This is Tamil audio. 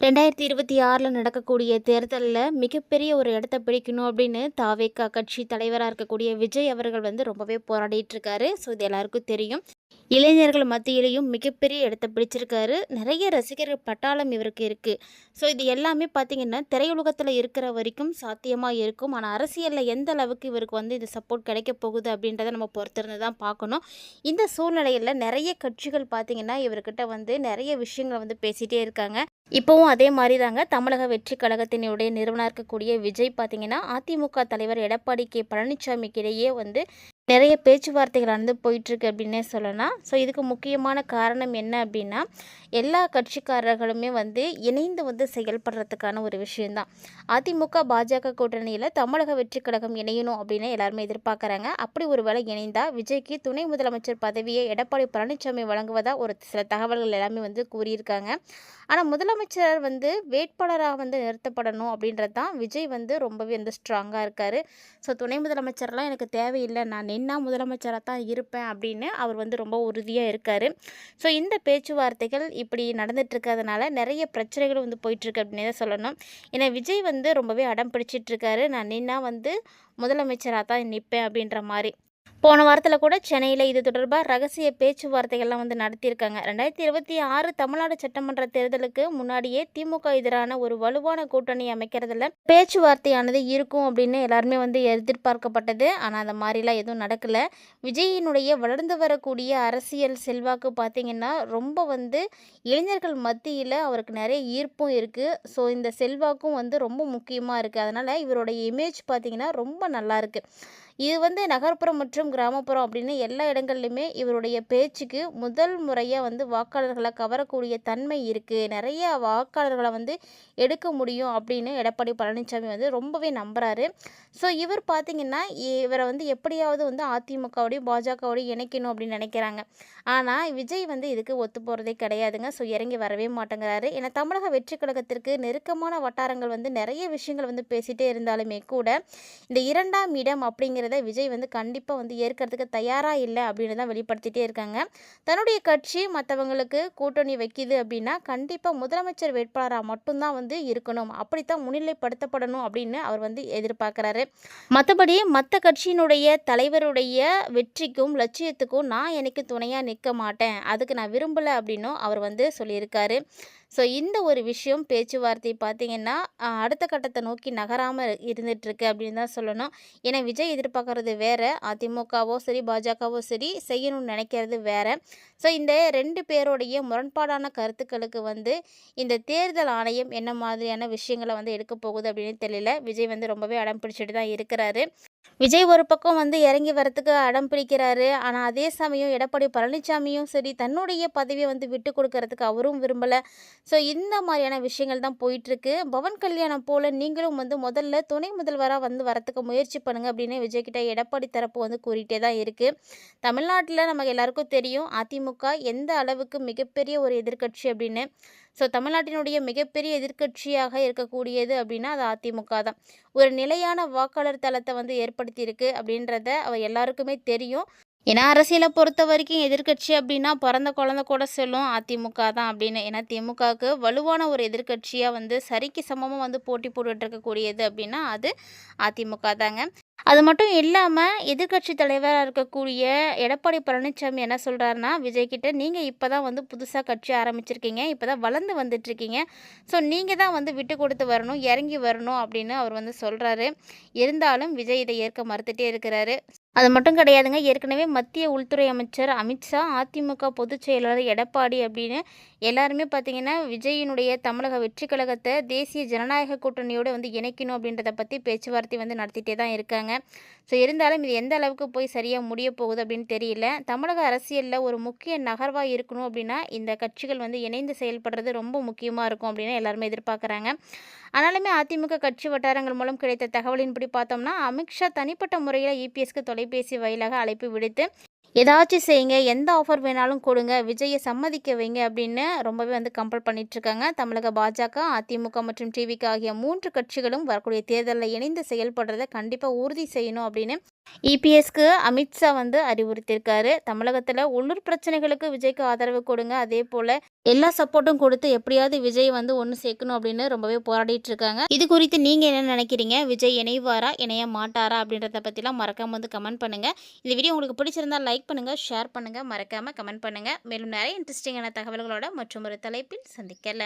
ரெண்டாயிரத்தி இருபத்தி ஆறில் நடக்கக்கூடிய தேர்தலில் மிகப்பெரிய ஒரு இடத்த பிடிக்கணும் அப்படின்னு தாவேக்கா கட்சி தலைவராக இருக்கக்கூடிய விஜய் அவர்கள் வந்து ரொம்பவே போராடிட்டு இருக்காரு. ஸோ இது எல்லாருக்கும் தெரியும். இளைஞர்கள் மத்தியிலையும் மிகப்பெரிய இடத்த பிடிச்சிருக்காரு. நிறைய ரசிகர்கள் பட்டாளம் இவருக்கு இருக்குது ஸோ இது எல்லாமே பார்த்திங்கன்னா திரையுலகத்தில் இருக்கிற வரைக்கும் சாத்தியமாக இருக்கும். ஆனால் அரசியலில் எந்த அளவுக்கு இவருக்கு வந்து இது சப்போர்ட் கிடைக்க போகுது அப்படின்றத நம்ம பொறுத்திருந்து தான் பார்க்கணும். இந்த சூழ்நிலையில் நிறைய கட்சிகள் பார்த்திங்கன்னா இவர்கிட்ட வந்து நிறைய விஷயங்களை வந்து பேசிகிட்டே இருக்காங்க. இப்போவும் அதே மாதிரி தாங்க தமிழக வெற்றி கழகத்தினுடைய நிறுவனர் இருக்கக்கூடிய விஜய் பார்த்தீங்கன்னா அதிமுக தலைவர் எடப்பாடி கே பழனிசாமிக்கு இடையே வந்து நிறைய பேச்சுவார்த்தைகள் நடந்து போயிட்டுருக்கு அப்படின்னே சொல்லலாம். ஸோ இதுக்கு முக்கியமான காரணம் என்ன அப்படின்னா எல்லா கட்சிக்காரர்களுமே வந்து இணைந்து வந்து செயல்படுறதுக்கான ஒரு விஷயந்தான் அதிமுக பாஜக கூட்டணியில் தமிழக வெற்றி கழகம் இணையணும் அப்படின்னு எல்லாருமே எதிர்பார்க்குறாங்க. அப்படி ஒரு வேளை இணைந்தால் விஜய்க்கு துணை முதலமைச்சர் பதவியை எடப்பாடி பழனிசாமி வழங்குவதா ஒரு சில தகவல்கள் எல்லாமே வந்து கூறியிருக்காங்க. ஆனால் முதலமைச்சர் வந்து வேட்பாளராக வந்து நிறுத்தப்படணும் அப்படின்றது தான் விஜய் வந்து ரொம்பவே வந்து ஸ்ட்ராங்காக இருக்கார். ஸோ துணை முதலமைச்சர்லாம் எனக்கு தேவையில்லை நான் நின்னா முதலமைச்சராக தான் இருப்பேன் அப்படின்னு அவர் வந்து ரொம்ப உறுதியாக இருக்கார். ஸோ இந்த பேச்சுவார்த்தைகள் இப்படி நடந்துகிட்ருக்கிறதுனால நிறைய பிரச்சனைகள் வந்து போயிட்டுருக்கு அப்படின்னு தான் சொல்லணும். ஏன்னா விஜய் வந்து ரொம்பவே அடம் பிடிச்சிட்ருக்காரு நான் நின்னா வந்து முதலமைச்சராக தான் நிற்பேன் அப்படின்ற மாதிரி. போன வாரத்தில் கூட சென்னையில் இது தொடர்பாக ரகசிய பேச்சுவார்த்தைகள்லாம் வந்து நடத்தியிருக்காங்க. ரெண்டாயிரத்தி இருபத்தி ஆறு தமிழ்நாடு சட்டமன்ற தேர்தலுக்கு முன்னாடியே திமுக எதிரான ஒரு வலுவான கூட்டணி அமைக்கிறதுல பேச்சுவார்த்தையானது இருக்கும் அப்படின்னு எல்லாருமே வந்து எதிர்பார்க்கப்பட்டது. ஆனால் அந்த மாதிரிலாம் எதுவும் நடக்கலை. விஜயினுடைய வளர்ந்து வரக்கூடிய அரசியல் செல்வாக்கு பார்த்திங்கன்னா ரொம்ப வந்து இளைஞர்கள் மத்தியில் அவருக்கு நிறைய ஈர்ப்பும் இருக்குது ஸோ இந்த செல்வாக்கும் வந்து ரொம்ப முக்கியமாக இருக்குது அதனால் இவருடைய இமேஜ் பார்த்திங்கன்னா ரொம்ப நல்லா இருக்குது இது வந்து நகர்ப்புறம் மற்றும் கிராமப்புறம் அப்படின்னு எல்லா இடங்கள்லையுமே இவருடைய பேச்சுக்கு முதல் முறையாக வந்து வாக்காளர்களை கவரக்கூடிய தன்மை இருக்குது நிறைய வாக்காளர்களை வந்து எடுக்க முடியும் அப்படின்னு எடப்பாடி பழனிசாமி வந்து ரொம்பவே நம்புகிறாரு ஸோ இவர் பார்த்திங்கன்னா இவரை வந்து எப்படியாவது வந்து அதிமுகவோடையும் பாஜகவோடையும் இணைக்கணும் அப்படின்னு நினைக்கிறாங்க. ஆனால் விஜய் வந்து இதுக்கு ஒத்து போகிறதே கிடையாதுங்க. ஸோ இறங்கி வரவே மாட்டேங்கிறாரு. ஏன்னா தமிழக வெற்றி கழகத்திற்கு நெருக்கமான வட்டாரங்கள் வந்து நிறைய விஷயங்கள் வந்து பேசிகிட்டே இருந்தாலுமே கூட இந்த இரண்டாம் இடம் அப்படிங்கிற அப்படிங்கிறத விஜய் வந்து கண்டிப்பாக வந்து ஏற்கிறதுக்கு தயாராக இல்லை அப்படின்னு தான் வெளிப்படுத்திட்டே இருக்காங்க. தன்னுடைய கட்சி மற்றவங்களுக்கு கூட்டணி வைக்கிது அப்படின்னா கண்டிப்பாக முதலமைச்சர் வேட்பாளராக மட்டும்தான் வந்து இருக்கணும். அப்படித்தான் முன்னிலைப்படுத்தப்படணும் அப்படின்னு அவர் வந்து எதிர்பார்க்குறாரு. மற்றபடி மற்ற கட்சியினுடைய தலைவருடைய வெற்றிக்கும் லட்சியத்துக்கும் நான் எனக்கு துணையாக நிற்க மாட்டேன். அதுக்கு நான் விரும்பலை அப்படின்னும் அவர் வந்து சொல்லியிருக்காரு. ஸோ இந்த ஒரு விஷயம் பேச்சுவார்த்தை பார்த்திங்கன்னா அடுத்த கட்டத்தை நோக்கி நகராமல் இருந்துகிட்ருக்கு அப்படின்னு தான் சொல்லணும். ஏன்னா விஜய் எதிர்பார்க்குறது வேறு அதிமுகவோ சரி பாஜகவோ சரி செய்யணும்னு நினைக்கிறது வேறு. ஸோ இந்த ரெண்டு பேருடைய முரண்பாடான கருத்துக்களுக்கு வந்து இந்த தேர்தல் ஆணையம் என்ன மாதிரியான விஷயங்களை வந்து எடுக்க போகுது அப்படின்னு தெரியல. விஜய் வந்து ரொம்பவே அடம் பிடிச்சிட்டு தான் இருக்கிறாரு. விஜய் ஒரு பக்கம் வந்து இறங்கி வரத்துக்கு அடம் பிடிக்கிறாரு. ஆனால் அதே சமயம் எடப்பாடி பழனிசாமியும் சரி தன்னுடைய பதவியை வந்து விட்டு கொடுக்கறதுக்கு அவரும் விரும்பலை. ஸோ இந்த மாதிரியான விஷயங்கள் தான் போயிட்டுருக்கு. பவன் கல்யாணம் போல் நீங்களும் வந்து முதல்ல துணை முதல்வராக வந்து வரத்துக்கு முயற்சி பண்ணுங்கள் அப்படின்னு விஜய்கிட்ட எடப்பாடி தரப்பு வந்து கூறிகிட்டே தான் இருக்குது தமிழ்நாட்டில் நமக்கு எல்லாருக்கும் தெரியும் அதிமுக எந்த அளவுக்கு மிகப்பெரிய ஒரு எதிர்கட்சி அப்படின்னு. ஸோ தமிழ்நாட்டினுடைய மிகப்பெரிய எதிர்க்கட்சியாக இருக்கக்கூடியது அப்படின்னா அது அதிமுக தான். ஒரு நிலையான வாக்காளர் தளத்தை வந்து ஏற்படுத்தியிருக்கு அப்படின்றத அவ எல்லாருக்குமே தெரியும். ஏன்னா அரசியலை பொறுத்த வரைக்கும் எதிர்கட்சி அப்படின்னா பிறந்த குழந்த கூட சொல்லும் அதிமுக தான் அப்படின்னு. ஏன்னா திமுகவுக்கு வலுவான ஒரு எதிர்கட்சியாக வந்து சரிக்கு சமமாக வந்து போட்டி போட்டுட்டு இருக்கக்கூடியது அப்படின்னா அது அதிமுக தாங்க. அது மட்டும் இல்லாமல் எதிர்கட்சி தலைவராக இருக்கக்கூடிய எடப்பாடி பழனிசாமி என்ன சொல்கிறாருன்னா விஜய்கிட்ட நீங்கள் இப்போ தான் வந்து புதுசாக கட்சி ஆரம்பிச்சிருக்கீங்க. இப்போ தான் வளர்ந்து வந்துட்டுருக்கீங்க ஸோ நீங்கள் தான் வந்து விட்டு கொடுத்து வரணும் இறங்கி வரணும் அப்படின்னு அவர் வந்து சொல்கிறாரு இருந்தாலும் விஜய் இதை ஏற்க மறுத்துட்டே இருக்கிறாரு. அது மட்டும் கிடையாதுங்க. ஏற்கனவே மத்திய உள்துறை அமைச்சர் அமித்ஷா அதிமுக பொதுச் செயலாளர் எடப்பாடி அப்படின்னு எல்லாருமே பார்த்தீங்கன்னா விஜயினுடைய தமிழக வெற்றி கழகத்தை தேசிய ஜனநாயக கூட்டணியோடு வந்து இணைக்கணும் அப்படின்றத பற்றி பேச்சுவார்த்தை வந்து நடத்திட்டே தான் இருக்காங்க. ஸோ இருந்தாலும் இது எந்த அளவுக்கு போய் சரியாக முடிய போகுது அப்படின்னு தெரியல. தமிழக அரசியலில் ஒரு முக்கிய நகர்வாக இருக்கணும் அப்படின்னா இந்த கட்சிகள் வந்து இணைந்து செயல்படுறது ரொம்ப முக்கியமாக இருக்கும் அப்படின்னு எல்லாருமே எதிர்பார்க்குறாங்க. ஆனாலுமே அதிமுக கட்சி வட்டாரங்கள் மூலம் கிடைத்த தகவலின்படி பார்த்தோம்னா அமித்ஷா தனிப்பட்ட முறையில் இபிஎஸ்க்கு தொலைபேசி வாயிலாக அழைப்பு விடுத்து ஏதாச்சும் செய்யுங்க. எந்த ஆஃபர் வேணாலும் கொடுங்க. விஜயை சம்மதிக்க வைங்க அப்படின்னு ரொம்பவே வந்து கம்பல் பண்ணிட்டுருக்காங்க. தமிழக பாஜக அதிமுக மற்றும் டிவிக்கு ஆகிய மூன்று கட்சிகளும் வரக்கூடிய தேர்தலில் இணைந்து செயல்படுறதை கண்டிப்பாக உறுதி செய்யணும் அப்படின்னு இபிஎஸ்க்கு அமித்ஷா வந்து அறிவுறுத்தியிருக்காரு. தமிழகத்தில் உள்ளூர் பிரச்சனைகளுக்கு விஜய்க்கு ஆதரவு கொடுங்க. அதே போல் எல்லா சப்போர்ட்டும் கொடுத்து எப்படியாவது விஜய் வந்து ஒன்று சேர்க்கணும் அப்படின்னு ரொம்பவே போராடிட்டு இருக்காங்க இது குறித்து நீங்கள் என்ன நினைக்கிறீங்க? விஜய் இணைவாரா? இணைய மாட்டாரா? அப்படின்றத பற்றிலாம் மறக்காமல் வந்து கமெண்ட் பண்ணுங்கள் இந்த வீடியோ உங்களுக்கு பிடிச்சிருந்தா லைக் பண்ணுங்கள் ஷேர் பண்ணுங்கள் மறக்காமல் கமெண்ட் பண்ணுங்கள் மேலும் நிறைய இன்ட்ரெஸ்டிங்கான தகவல்களோட மற்றும் ஒரு தலைப்பில் சந்திக்கலாம்.